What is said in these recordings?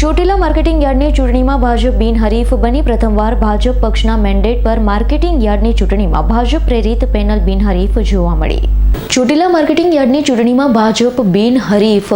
Chotila marketing યાર્ડની ચૂંટણીમાં ભાજપ બિનહરીફ બની. પ્રથમવાર ભાજપ પક્ષના મેન્ડેટ પર માર્કેટિંગ યાર્ડની ચૂંટણીમાં ભાજપ પ્રેરિત પેનલ બિનહરીફ જોવા મળી. ચોટીલા માર્કેટિંગ યાર્ડની ચૂંટણીમાં ભાજપ બિનહરીફ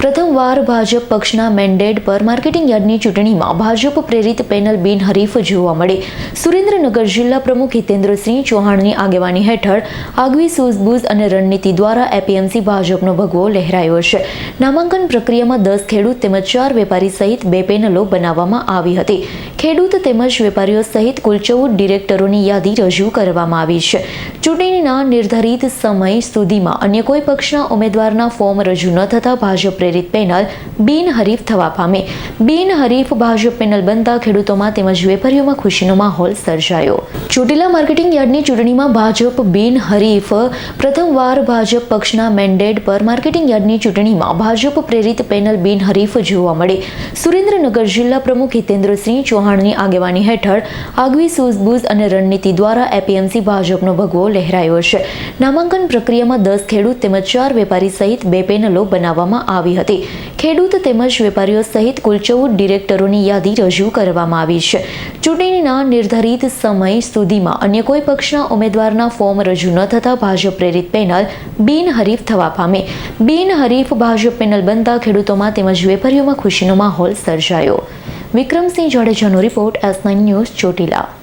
પ્રથમવાર ભાજપ પક્ષના મેન્ડેટ પર માર્કેટિંગ યાર્ડની ચૂંટણીમાં ભાજપ પ્રેરિત પેનલ બિનહરીફ જોવા મળી. સુરેન્દ્રનગર જિલ્લા પ્રમુખ હિતેન્દ્રસિંહ ચૌહાણની આગેવાની હેઠળ આગવી સૂઝબૂઝ અને રણનીતિ દ્વારા એપીએમસી ભાજપનો ભગવો લહેરાયો છે. નામાંકન પ્રક્રિયામાં દસ ખેડૂત તેમજ ચાર વેપારી સહિત બે પેનલો બનાવવામાં આવી હતી. ખેડૂત તેમજ વેપારીઓ સહિત કુલ ચૌદ ડિરેક્ટરોની યાદી રજૂ કરવામાં આવી છે. ચૂંટણીના નિર્ધારિત સમય સુધીમાં અન્ય કોઈ પક્ષના ઉમેદવારના ફોર્મ રજૂ ન થતાં ભાજપ પ્રેરિત પેનલ બિનહરીફ થવા પામે. બિનહરીફ ભાજપ પેનલ બનતા ખેડૂતોમાં તેમજ વેપારીઓમાં ખુશીનો માહોલ સર્જાયો. ચોટીલા માર્કેટિંગ યાર્ડની ચૂંટણીમાં ભાજપ બિનહરીફ પ્રથમવાર ભાજપ પક્ષના મેન્ડેટ પર માર્કેટિંગ યાર્ડની ચૂંટણીમાં ભાજપ પ્રેરિત પેનલ બિનહરીફ જોવા મળી. સુરેન્દ્રનગર જિલ્લા પ્રમુખ હિતેન્દ્રસિંહ ચૌહાણની આગેવાની હેઠળ આગવી સૂઝબૂઝ અને રણનીતિ દ્વારા એપીએમસી ભાજપનો ભગવો લહેરાયો છે. નામાંકન પ્રક્રિયામાં દસ ખેડૂત તેમજ ચાર વેપારી સહિત બે પેનલો બનાવવામાં આવી હતી. ખેડૂત તેમજ વેપારીઓ સહિત કુલ ચૌદ ડિરેક્ટરોની યાદી રજૂ કરવામાં આવી છે. ચૂંટણીના નિર્ધારિત સમય સુધીમાં અન્ય કોઈ પક્ષના ઉમેદવારના ફોર્મ રજૂ ન થતાં ભાજપ પ્રેરિત પેનલ બિનહરીફ થવા પામી. બિનહરીફ ભાજપ પેનલ બનતા ખેડૂતોમાં તેમજ વેપારીઓમાં ખુશીનો માહોલ સર્જાયો. Vikramsinh જાડેજાનો report S nine news Chotila.